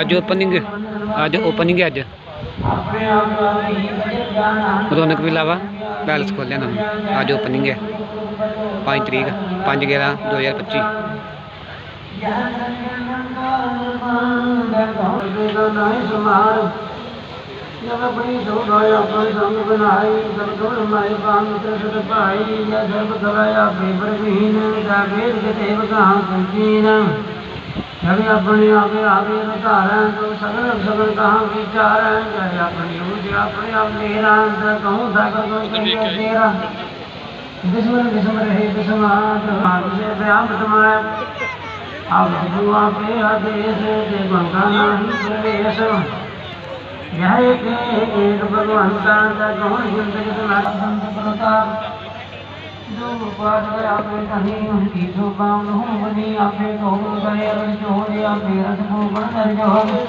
ਅੱਜ ਓਪਨਿੰਗ ਅੱਜ ਓਪਨਿੰਗ ਹੈ ਅੱਜ ਆਪਣੇ ਆਪ ਨੂੰ ਹੀ ਬਜਟ ਜਾਣਾ ਰੌਣਕ ਮੇਲਾ ਵਾ ਪੈਲਸ ਖੋਲਿਆ ਨਵਾਂ ਅੱਜ ਓਪਨਿੰਗ ਹੈ 5 ਤਰੀਕ 5 11 2025 ਜਬ ਆਪਣੀ ਸੋਭਾਇਆ ਆਪਣੀ ਸੰਗ ਬਣਾਈ ਸਭ ਗੁਣ ਮਾਈ ਬਾਮ ਤ੍ਰਿਸ਼ਤ ਭਾਈ ਜੈ ਸਰਬ ਸਵਾਇਆ ਬੇਬਰ ਵਿਹੀਨ ਜਾ ਵੇਦ ਕੇ ਦੇਵ ਕਹਾਂ جب اپنے آگے آگے رہے تو سگل سگل کہاں ویچار ہیں کبھی اپنی اوجے اپنی آپ میرا اندر کہوں تھا کہوں کہیے تیرا بسم اللہ بسم اللہ آج سے بیان تمہارا اب دعا پہ حدیث دے بھگانا ہی پرویش یہ ایک ایک بھگوان کا کہوں زندگی تمہارا بند پرتاپ जो उपाद आपे कहीं उनकी सुबान हूँ बनी आपे कहो गए अगर जो हो गया बेरस को बनकर जो हो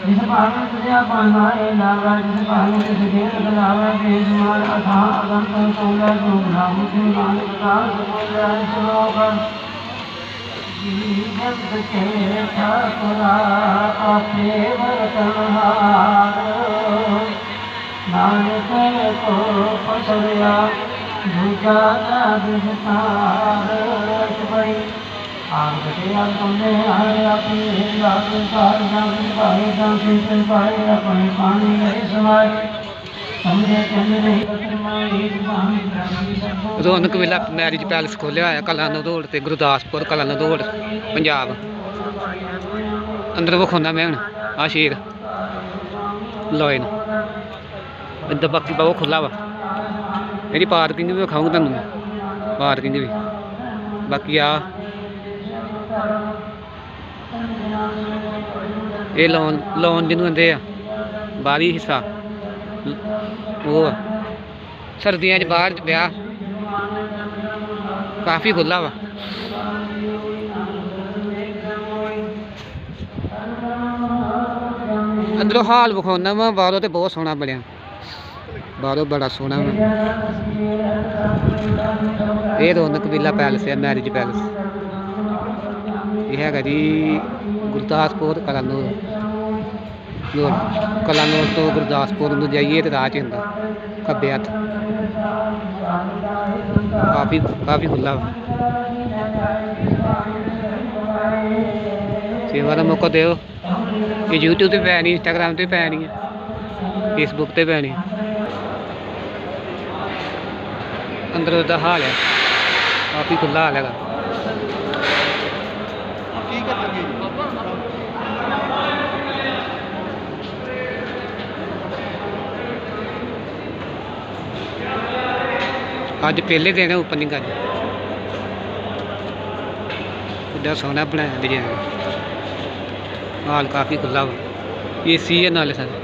जिस पानी तुझे बनाए लागा जिस पानी तुझे देर लागा बेजुमार अथा अगम तो सोला जो गुलाम से मान का सुबोला सुनोगर जीवन के ठाकुरा आपे वरतनहार नानक को पसरिया ਪਸਰਿਆ ਦੂਜਾ ਨਾ ਦਿਸਤਾਰ ਸਬਈ ਆਪ ਤੇ ਆਪ ਤੁਮਨੇ ਆਏ ਆਪੇ ਲਾਗ ਸਾਰ ਨਾਮ ਭਾਈ ਦਾ ਸਿਰ ਭਾਈ ਆਪਣੇ ਪਾਣੀ ਗਏ ਸਮਾਏ। ਸਮਝੇ ਚੰਦ ਨਹੀਂ ਬਤਮਾਈ ਸੁਭਾਮੀ ਪ੍ਰਭੂ ਸਭੋ ਰੌਣਕ ਮੇਲਾ ਮੈਰਿਜ ਪੈਲਸ ਖੋਲਿਆ ਹੋਇਆ ਕਲਾਨੋ ਰੋਡ ਤੇ ਗੁਰਦਾਸਪੁਰ ਕਲਾਨੋ ਰੋਡ ਪੰਜਾਬ। ਅੰਦਰ ਵਿਖਾਉਣਾ ਮੈਂ ਹੁਣ ਆ ਸ਼ੇਰ। ਲੋਇਨ ਇੱਦਾਂ ਬਾਕੀ ਬਾਹੋ ਖੁੱਲਾ ਵਾ। ਇਹਦੀ ਪਾਰਕਿੰਗ ਵੀ ਵਿਖਾਊਂਗਾ ਤੁਹਾਨੂੰ ਮੈਂ। ਪਾਰਕਿੰਗ ਵੀ ਬਾਕੀ ਆ। ਇਹ ਲੋਨ ਲੋਨ ਜਿਹਨੂੰ ਕਹਿੰਦੇ ਆ, ਬਾਹਰੀ ਹਿੱਸਾ। ਉਹ ਸਰਦੀਆਂ 'ਚ ਬਾਹਰ ਵਿਆਹ ਕਾਫੀ ਖੁੱਲਾ ਵਾ। ਅੰਦਰੋਂ ਹਾਲ ਵਿਖਾਉਣਾ ਵਾ, ਬਾਹਰੋਂ ਤੇ ਬਹੁਤ ਸੋਹਣਾ ਬਣਿਆ। ਬਾਹਰੋਂ ਬੜਾ ਸੋਹਣਾ ਵਾ। ਇਹ ਰੌਣਕ ਵਿਲਾ ਪੈਲਸ ਹੈ ਮੈਰਿਜ ਪੈਲਸ। ਇਹ ਹੈਗਾ ਜੀ ਗੁਰਦਾਸਪੁਰ ਕਲਾਨੌਰ। ਲੋਰ ਕਲਾਨੌਰ ਤੋਂ ਗੁਰਦਾਸਪੁਰ ਨੂੰ ਜਾਈਏ ਤੇ ਰਾਹ 'ਚ ਹੁੰਦਾ, ਖੱਬੇ ਹੱਥ। ਕਾਫੀ ਕਾਫੀ ਖੁੱਲਾ ਵਾ। ਸੇਵਾ ਦਾ ਮੌਕਾ ਦਿਓ। ਇਹ YouTube ਤੇ ਨਹੀਂ Instagram ਤੇ ਪੈਣੀ ਹੈ, Facebook ਤੇ ਪੈਣੀ ਹੈ। ਅੰਦਰ ਦਾ ਹਾਲ ਹੈ। ਕਾਫੀ ਖੁੱਲਾ ਹਾਲ ਹੈਗਾ। ਅੱਜ ਪਹਿਲੇ ਦਿਨ ਹੈ ਓਪਨਿੰਗ ਅੱਜ। ਕਿੱਡਾ ਸੋਹਣਾ ਬਣਾਇਆ ਡਿਜ਼ਾਈਨ ਹਾਲ ਕਾਫੀ ਖੁੱਲਾ ਏਸੀ ਹੈ ਨਾਲੇ ਸਾਰੇ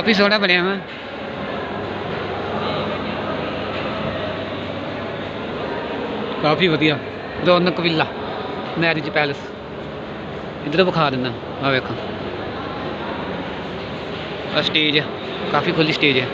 ਕਾਫੀ ਸੋਹਣਾ ਬਣਿਆ ਵਾ। ਕਾਫੀ ਵਧੀਆ। ਰੌਣਕ ਵਿਲਾ ਮੈਰਿਜ ਪੈਲਸ। ਇਧਰ ਵਿਖਾ ਦਿੰਦਾ। ਆ ਵੇਖੋ। ਆ ਸਟੇਜ ਹੈ ਕਾਫੀ ਖੁੱਲੀ ਸਟੇਜ ਹੈ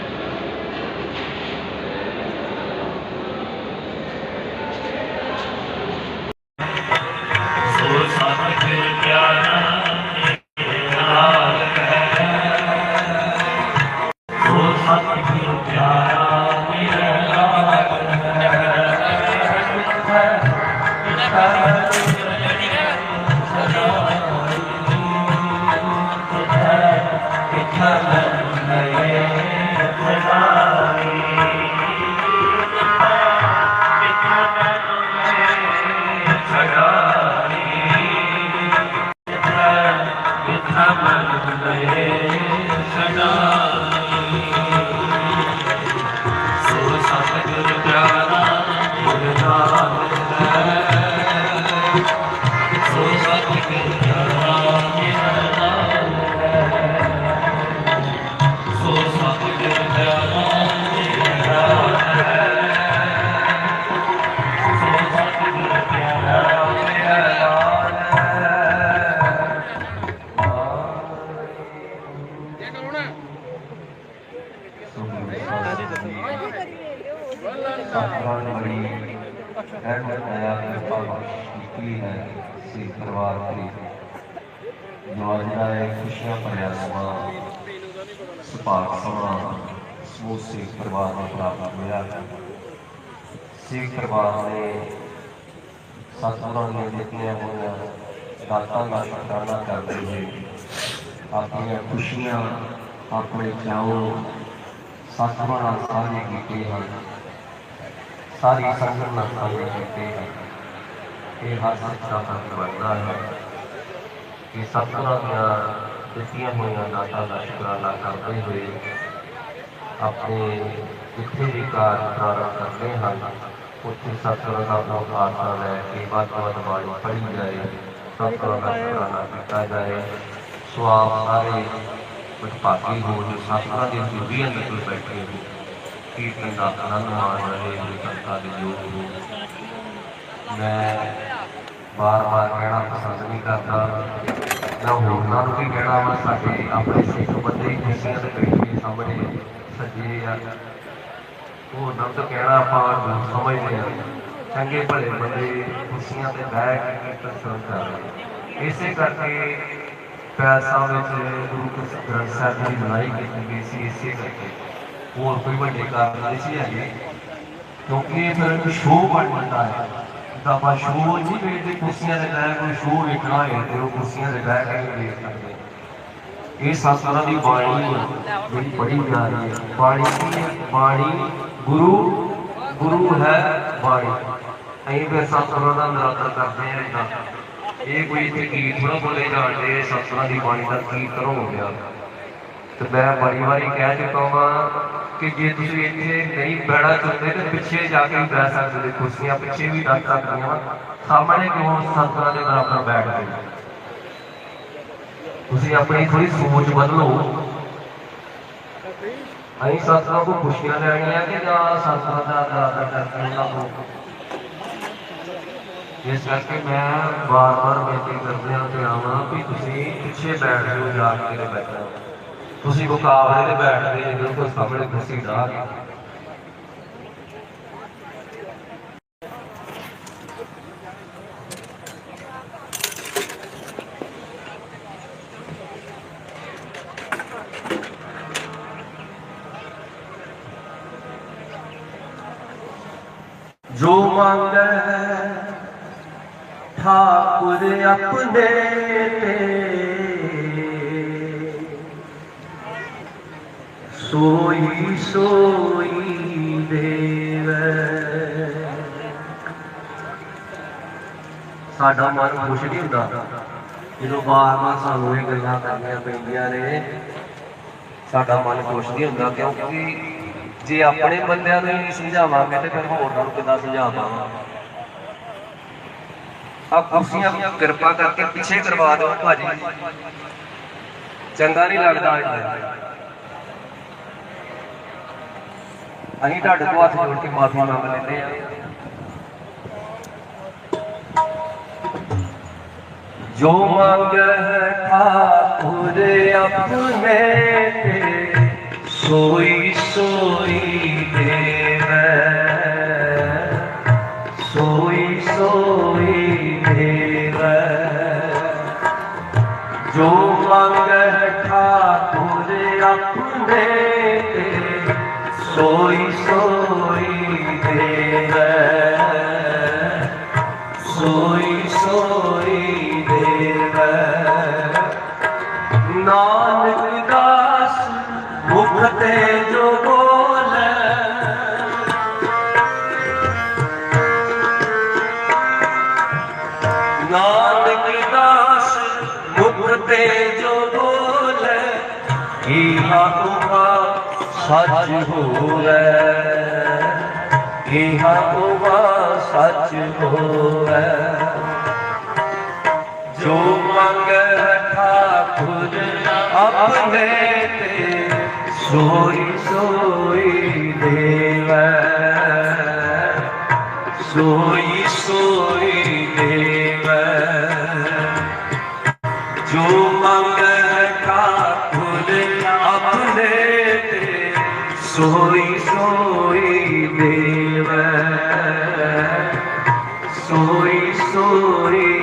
ਮਨ ਮੇਰੇ ਸਿੱਖ ਪਰਿਵਾਰ ਤੇ ਜੋ ਅੱਜ ਦਾ ਇਹ ਖੁਸ਼ੀਆਂ ਭਰਿਆ ਸਮਾਂ, ਸੁਭਾਗ ਸਮਾਂ ਸਮੂਹ ਸਿੱਖ ਪਰਿਵਾਰ ਨੂੰ ਪ੍ਰਾਪਤ ਹੋਇਆ ਹੈ ਸਿੱਖ ਪਰਿਵਾਰ ਨੇ ਸਤਿਗੁਰਾਂ ਨੇ ਦਿੱਤੀਆਂ ਹੋਈਆਂ ਦਾਤਾਂ ਦਾ ਸ਼ੁਕਰਾਨਾ ਕਰਦੇ ਹੋਏ ਆਪਣੀਆਂ ਖੁਸ਼ੀਆਂ ਆਪਣੇ ਚਾਉ ਸਤਿਗੁਰਾਂ ਨਾਲ ਸਾਂਝੇ ਕੀਤੇ ਹਨ। ਸਾਰੀ ਸੰਗਤ ਨਾਲ ਸਾਂਝੇ ਕੀਤੇ ਹਨ। ਇਹ ਹਰ ਸਿੱਖ ਦਾ ਫਰਜ਼ ਹੈ। ਕਿ ਸਤਿਗੁਰਾਂ ਦੀਆਂ ਦਿੱਤੀਆਂ ਹੋਈਆਂ ਦਾਤਾਂ ਦਾ ਸ਼ੁਕਰਾਨਾ ਕਰਦੇ ਹੋਏ ਆਪਣੇ ਜਿੱਥੇ ਵੀ ਕਾਰਜ ਪ੍ਰਾਰੰਭ ਕਰਦੇ ਹਨ, ਉੱਥੇ ਸਤਿਗੁਰਾਂ ਦਾ ਨਾਮ ਆਸਰਾ ਲੈ ਕੇ ਵੱਧ ਤੋਂ ਵੱਧ ਬਾਣੀ ਪੜ੍ਹੀ ਜਾਏ, ਸਤਿਗੁਰਾਂ ਦਾ ਸ਼ੁਕਰਾਨਾ ਕੀਤਾ ਜਾਏ। ਸੋ ਆਪ ਸਾਰੇ ਉਤਪਾਤੀ ਹੋ ਜੋ ਸਤਿਗੁਰਾਂ ਦੇ ਜੁਗੀ ਅੰਦਰ ਕੋਈ ਬੈਠੇ ਹੋ ਕੀਰਤਨ ਦਾ ਆਨੰਦ ਮਾਣ ਰਹੇ ਹੋ ਸੰਤਾਂ ਦੇ ਯੋਗ ਹੋ। ਮੈਂ ਬਾਰ-ਬਾਰ ਕਹਿਣਾ ਪਸੰਦ ਨਹੀਂ ਕਰਦਾ। ਮੈਂ ਹੋਰਨਾਂ ਨੂੰ ਵੀ ਕਹਿਣਾ ਵਾ, ਸਾਡੇ ਆਪਣੇ ਸਿੱਖ ਬੰਦੇ ਖੁਸ਼ੀਆਂ ਦੇ ਬੈਠੇ ਸਾਹਮਣੇ ਸੱਜੇ ਆ। ਉਹ ਨਬਦ ਕਹਿਣਾ ਆਪਾਂ ਸਮਝਦੇ ਹਾਂ ਚੰਗੇ ਭਲੇ ਬੰਦੇ ਖੁਸ਼ੀਆਂ ਤੇ ਬਹਿ ਕੇ ਕੀਰਤਨ ਸੁਣ ਇਸੇ ਕਰਕੇ ਪੈਸਾ ਵਿੱਚ ਗੁਰੂ ਗ੍ਰੰਥ ਸਾਹਿਬ ਦੀ ਲੜਾਈ ਕੀਤੀ ਗਈ ਸੀ, ਇਸੇ ਕਰਕੇ। ਹੋਰ ਕੋਈ ਵੱਡੇ ਕਾਰਨ ਨਹੀਂ ਸੀ ਹੈਗੇ, ਕਿਉਂਕਿ ਇਹ ਫਿਰ ਸ਼ੋਅ ਬਣ ਜਾਂਦਾ ਹੈ। ਤਾਂ ਆਪਾਂ ਸ਼ੋਅ ਨਹੀਂ ਵੇਖਦੇ ਕੁਰਸੀਆਂ ਦੇ ਬਹਿ ਕੋਈ ਸ਼ੋਅ ਵੇਖਣਾ ਹੈ ਤੇ ਉਹ ਕੁਰਸੀਆਂ ਦੇ ਬਹਿ ਕੇ ਵੇਖ ਸਕਦੇ ਇਹ ਸਤਿਗੁਰਾਂ ਦੀ ਬਾਣੀ ਹੈ, ਜਿਹੜੀ ਪੜ੍ਹੀ ਜਾ ਹੈ। ਬਾਣੀ ਬਾਣੀ ਗੁਰੂ ਗੁਰੂ ਹੈ ਬਾਣੀ। ਅਸੀਂ ਫਿਰ ਸਤਿਗੁਰਾਂ ਦਾ ਨਿਰਾਦਰ ਕਰਦੇ ਹਾਂ। ਇਦਾਂ ਇਹ ਕੋਈ ਇੱਥੇ ਗੀਤ ਥੋੜਾ ਬੋਲੇ ਜਾਂਦੇ ਸਤਿਗੁਰਾਂ ਦੀ ਬਾਣੀ ਦਾ ਕੀਰਤਨ ਹੋ ਗਿਆ। ਤੇ ਮੈਂ ਬੜੀ ਵਾਰੀ ਕਹਿ ਚੁੱਕਾ ਹਾਂ ਕਿ ਜੇ ਤੁਸੀਂ ਇੱਥੇ ਨਹੀਂ ਬੈਠਾ ਚਾਹੁੰਦੇ ਤੇ ਪਿੱਛੇ ਜਾ ਕੇ ਵੀ ਬਹਿ ਸਕਦੇ ਹੋ। ਕੁਰਸੀਆਂ ਪਿੱਛੇ ਵੀ ਰੱਖ ਸਕਦੀਆਂ ਵਾ। ਸਾਹਮਣੇ ਕਿਉਂ ਸਤਿਗੁਰਾਂ ਦੇ ਬਰਾਬਰ ਬੈਠ ਗਏ ਤੁਸੀਂ ਆਪਣੀ ਥੋੜੀ ਸੋਚ ਬਦਲੋ। ਅਸੀਂ ਸਤਿਗੁਰਾਂ ਕੋ ਖੁਸ਼ੀਆਂ ਲੈਣੀਆਂ ਕਿ ਜਾਂ ਸਤਿਗੁਰਾਂ ਦਾ ਆਦਰ ਕਰਕੇ ਉਹਨਾਂ ਕੋ ਇਸ ਕਰਕੇ ਮੈਂ ਵਾਰ-ਵਾਰ ਬੇਨਤੀ ਕਰਦਿਆਂ ਤੇ ਆਵਾਂ ਕਿ ਤੁਸੀਂ ਪਿੱਛੇ ਬੈਠ ਜਾਓ, ਜਾ ਕੇ ਤੇ ਬੈਠੋ ਤੁਸੀਂ ਮੁਕਾਬਲੇ ਤੇ ਬੈਠਦੇ ਜੇ ਬਿਲਕੁਲ ਸਾਹਮਣੇ ਕੁਰਸੀ ਢਾ ਕੇ ਜੋ ਮੰਗੈ ਠਾਕੁਰ ਆਪਣੇ ਤੇ ਸੋਈ ਸੋਈ ਦੇਵੈ। ਸਾਡਾ ਮਨ ਖੁਸ਼ ਨਹੀਂ ਹੁੰਦਾ। ਜਦੋਂ ਬਾਰ-ਬਾਰ ਸਾਨੂੰ ਇਹ ਗੱਲਾਂ ਕਰਨੀਆਂ ਪੈਂਦੀਆਂ ਨੇ, ਸਾਡਾ ਮਨ ਖੁਸ਼ ਨਹੀਂ ਹੁੰਦਾ ਕਿਉਂਕਿ ਜੇ ਆਪਣੇ ਬੰਦਿਆਂ ਨੂੰ ਨਹੀਂ ਸਮਝਾਵਾਂਗੇ ਤੇ ਫਿਰ ਹੋਰਾਂ ਨੂੰ ਕਿੱਦਾਂ ਸਮਝਾਵਾਂਗੇ? ਆ ਕੁਰਸੀਆਂ ਕਿਰਪਾ ਕਰਕੇ ਪਿੱਛੇ ਕਰਵਾ ਦਿਓ ਭਾਜੀ। ਚੰਗਾ ਨਹੀਂ ਲੱਗਦਾ ਇੱਦਾਂ ਅਸੀਂ ਤੁਹਾਡੇ ਤੋਂ ਹੱਥ ਜੋੜ ਕੇ ਮਾਫੀ ਮੰਗ ਲੈਂਦੇ ਆ ਜੋ ਮੰਗੈ ਠਾਕੁਰ ਆਪਣੇ ਤੇ ਇਹਾ ਤੁਮਾ ਸੱਚ ਹੋਵੇ। ਇਹਾ ਤੁਮਾ ਸੱਚ ਹੋਵੇ। ਜੋ ਮੰਗੈ ਠਾਕੁਰ ਆਪਣੇ ਤੇ, ਸੋਈ ਸੋਈ ਦੇਵੈ। ਸੋ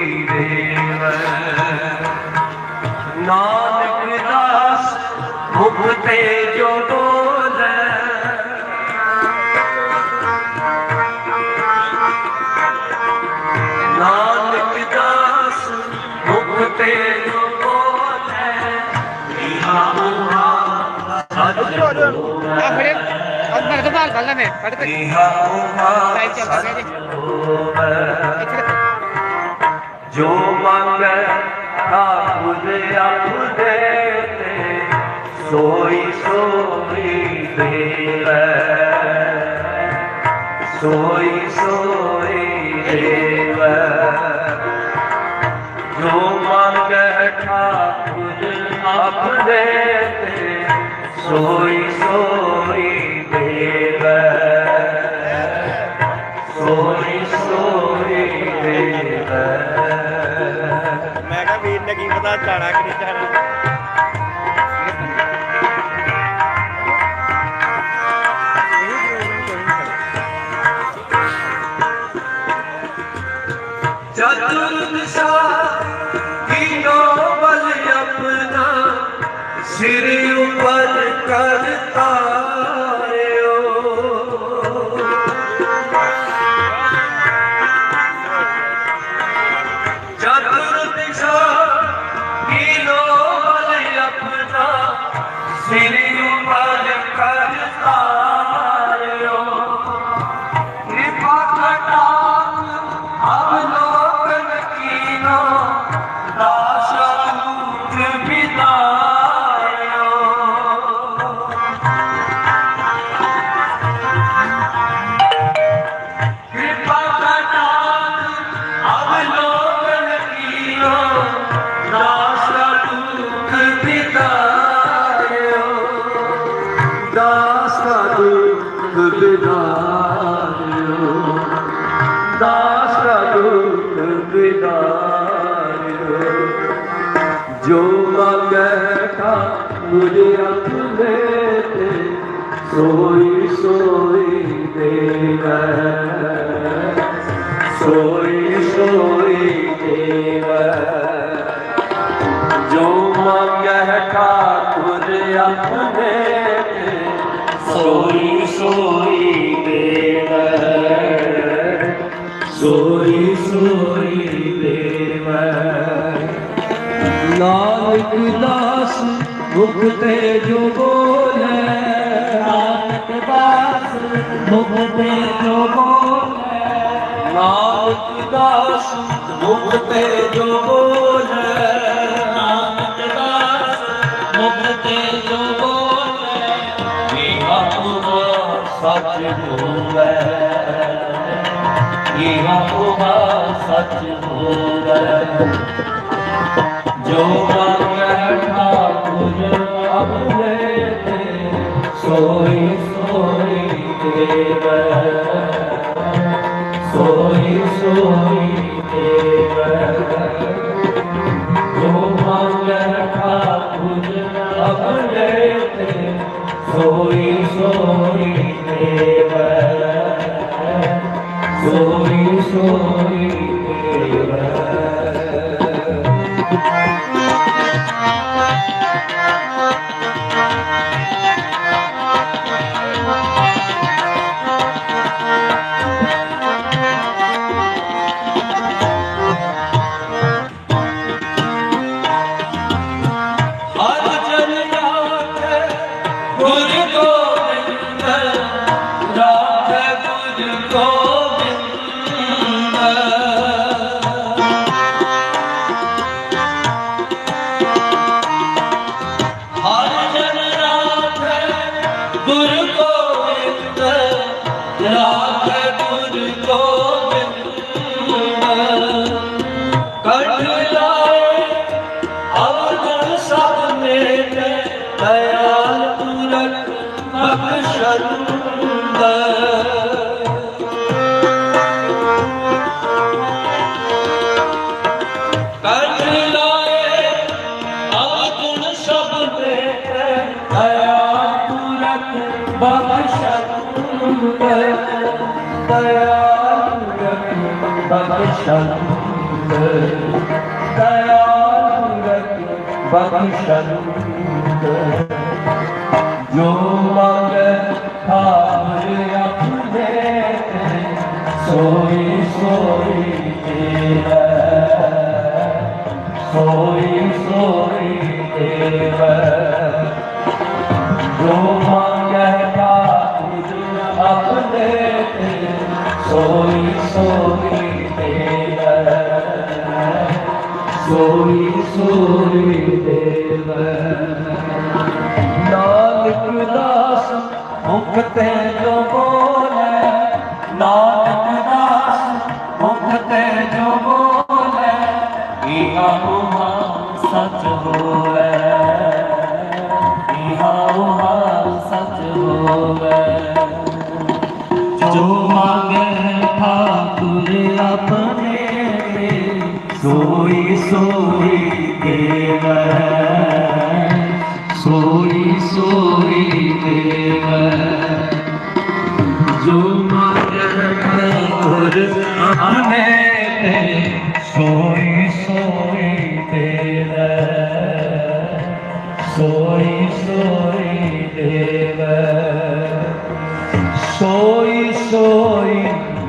ਸੋਈ ਦੇਵੈ ਨਾਨਕ ਦਾਸ ਮੁਖ ਤੇ ਜੋ ਬੋਲੇ ਨਾਨਕ ਦਾਸ ਮੁਖ ਤੇ ਜੋ ਬੋਲੇ ਇਹਾ ਜੋ ਮੰਗੈ ਠਾਕੁਰ ਆਪਦੇ ਤੇ, ਸੋਈ ਸੋਈ ਦੇਵੈ। ਸੋਈ ਸੋਈ ਦੇਵੈ। ਜੋ ਮੰਗੈ ਠਾਕੁਰ ਆਪਦੇ ਤੇ, ਸੋਈ ਦੁੱਖ ਵਿਦਾਰਿਓ ਦਾਸ ਦਾ ਦੁੱਖ ਵਿਦਾਰਿਓ ਜੋ ਮੰਗੈ ਠਾਕੁਰ ਆਪਣੇ ਤੇ, ਸੋਈ ਸੋਈ ਦੇਵੈ ਸੋਈ ਸੋਈ ਦੇਵੈ ਜੋ ਮੰਗੈ ਠਾਕੁਰ ਆਪਣੇ ਸੋਈ ਸੋਈ ਦੇਵੈ ਸੋਈ ਸੋਈ ਦੇਵੈ ਨਾਨਕ ਦਾਸ ਮੁਖ ਤੇ ਜੋ ਬੋਲੇ ਨਾਨਕ ਦਾਸ ਮੁਖ ਤੇ ਜੋ ਬੋਲੇ ਨਾਨਕ ਦਾਸ ਮੁਖ ਤੇ ਜੋ ਬੋਲੇ ਨਾਨਕ ਦਾਸ ਮੁਖ ਤੇ ਜੋ ਸੱਚ ਬੋਲੇ ਏਹਾ ਪੁਰਾ ਸੱਚ ਬੋਲੇ ਜੋ ਮੰਗੈ ਠਾਕੁਰ ਆਪਣੇ ਤੇ ਸੋਈ ਸੋਈ ਦੇਵੈ ਸੋਈ ਸੋਈ ਦੇਵੈ Bakışlarımda Kayalet bakışlarımda Yolları tavrı yaptı Soy soy ile Soy soy ile Yolları tavrı yaptı Soy soy ਸੋਈ ਸੋਈ ਦੇਵੈ ਨਾਨਕ ਦਾਸ ਮੁਖ ਤੇ ਜੋ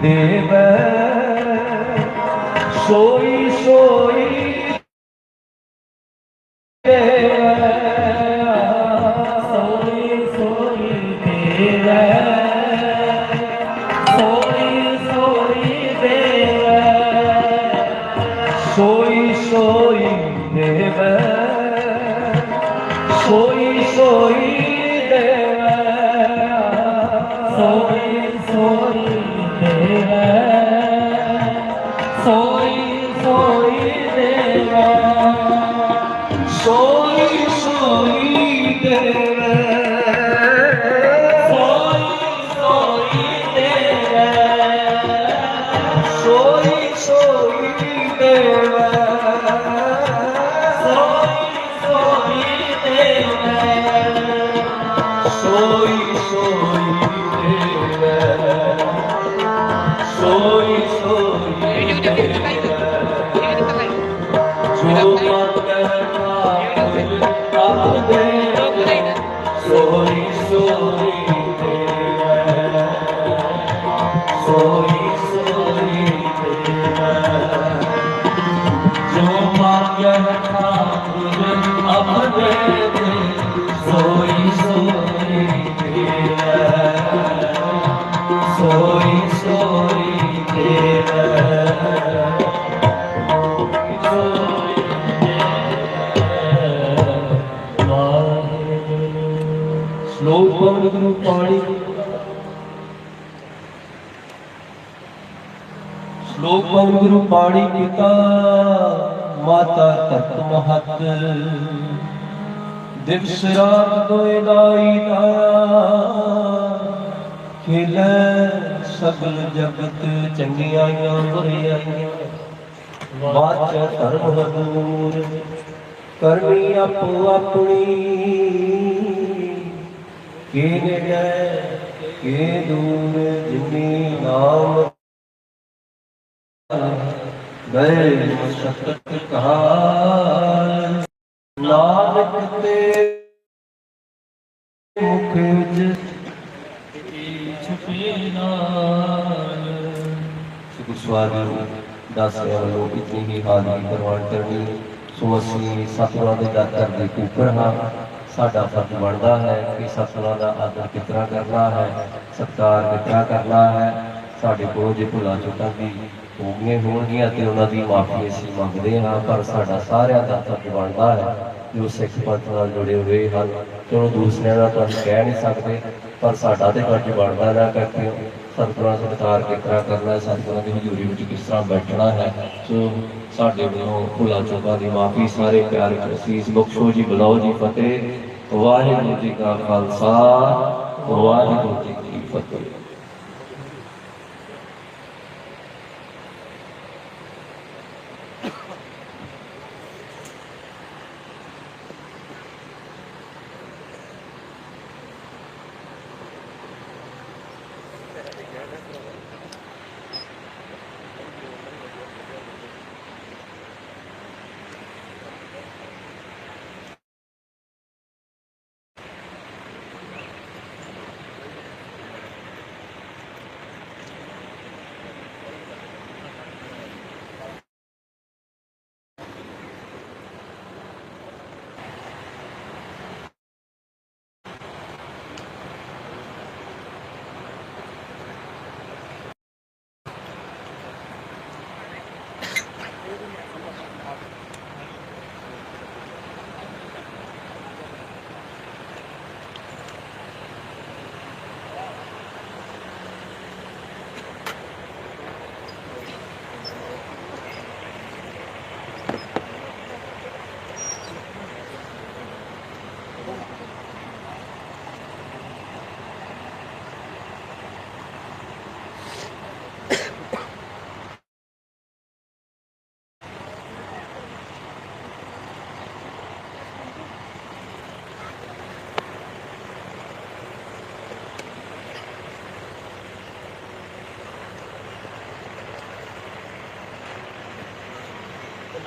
ਦੇਵੈ। ਸੋਈ ਪਾਣੀ ਪਿਤਾ, ਮਾਤਾ ਧਰਤ ਮਹਤ। ਦਿਵਸ ਰਾਤ ਦੋਇ ਦਾਈ ਤਾਇਆ ਖੇਲੇ ਸਗਲ ਜਗਤ ਚੰਗਿਆਈਆਂ ਬੁਰਿਆਈਆਂ ਵਾਚ ਧਰਮ ਹਦੂਰ ਕਰਨੀ ਆਪੋ ਆਪਣੀ। ਕੇ ਨੇੜੇ ਕੇ ਦੂਰ, ਜਿਨੀ ਨਾਮ ਗਏ ਮਸਕਤ ਕਾਲ ਨਾਨਕ ਤੇ ਮੁਖ ਵਿੱਚ ਛੁਪੇ ਨਾਲ ਸੁਖ ਸਵਾਰੀ ਦਾਸਿਆਂ ਇਤਨੀ ਹੀ ਹਾਜ਼ਰੀ ਪ੍ਰਵਾਨ ਕਰਨੀ ਸੋ ਅਸੀਂ ਸਤਿਗੁਰਾਂ ਦੇ ਦਰ ਕਰਦੇ ਕੂਕਰ ਹਾਂ ਸਾਡਾ ਫਰਜ਼ ਬਣਦਾ ਹੈ ਕਿ ਸਤਿਗੁਰਾਂ ਦਾ ਆਦਰ ਕਿਤਨਾ ਕਰਨਾ ਹੈ ਸਤਿਕਾਰ ਕਿਤਨਾ ਕਰਨਾ ਹੈ ਸਾਡੇ ਕੋਲ ਜੇ ਭੁਲਾ ਚੁੱਕਾਂ ਵੀ ਹੋ ਹੋਣਗੀਆਂ ਤੇ ਉਹਨਾਂ ਦੀ ਮਾਫੀ ਅਸੀਂ ਮੰਗਦੇ ਹਾਂ, ਪਰ ਸਾਡਾ ਸਾਰਿਆਂ ਦਾ ਫਰਜ਼ ਬਣਦਾ ਹੈ ਜੋ ਸਿੱਖ ਪੰਥ ਨਾਲ ਜੁੜੇ ਹੋਏ ਹਨ। ਚਲੋ ਦੂਸਰਿਆਂ ਦਾ ਤਾਂ ਕਹਿ ਨਹੀਂ ਸਕਦੇ, ਪਰ ਸਾਡਾ ਤੇ ਫਰਜ਼ ਬਣਦਾ ਨਾ ਕਰਕੇ ਸਤਿਗੁਰਾਂ ਦਾ ਸਤਿਕਾਰ ਕਿਸ ਤਰ੍ਹਾਂ ਕਰਨਾ ਹੈ ਸਤਿਗੁਰਾਂ ਦੀ ਹਜ਼ੂਰੀ ਵਿੱਚ ਕਿਸ ਤਰ੍ਹਾਂ ਬੈਠਣਾ ਹੈ। ਸੋ ਸਾਡੇ ਵੱਲੋਂ ਭੁਲਾ ਚੁੱਕਾਂ ਦੀ ਮਾਫੀ ਸਾਰੇ ਪਿਆਰੇ ਅਸੀਸ ਬਖਸ਼ੋ ਜੀ, ਬੁਲਾਓ ਜੀ, ਫਤਿਹ। ਵਾਹਿਗੁਰੂ ਜੀ ਕਾ ਖਾਲਸਾ, ਵਾਹਿਗੁਰੂ ਜੀ ਕੀ ਫਤਿਹ।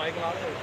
ਮਾਈਕ ਲਾ ਦੇ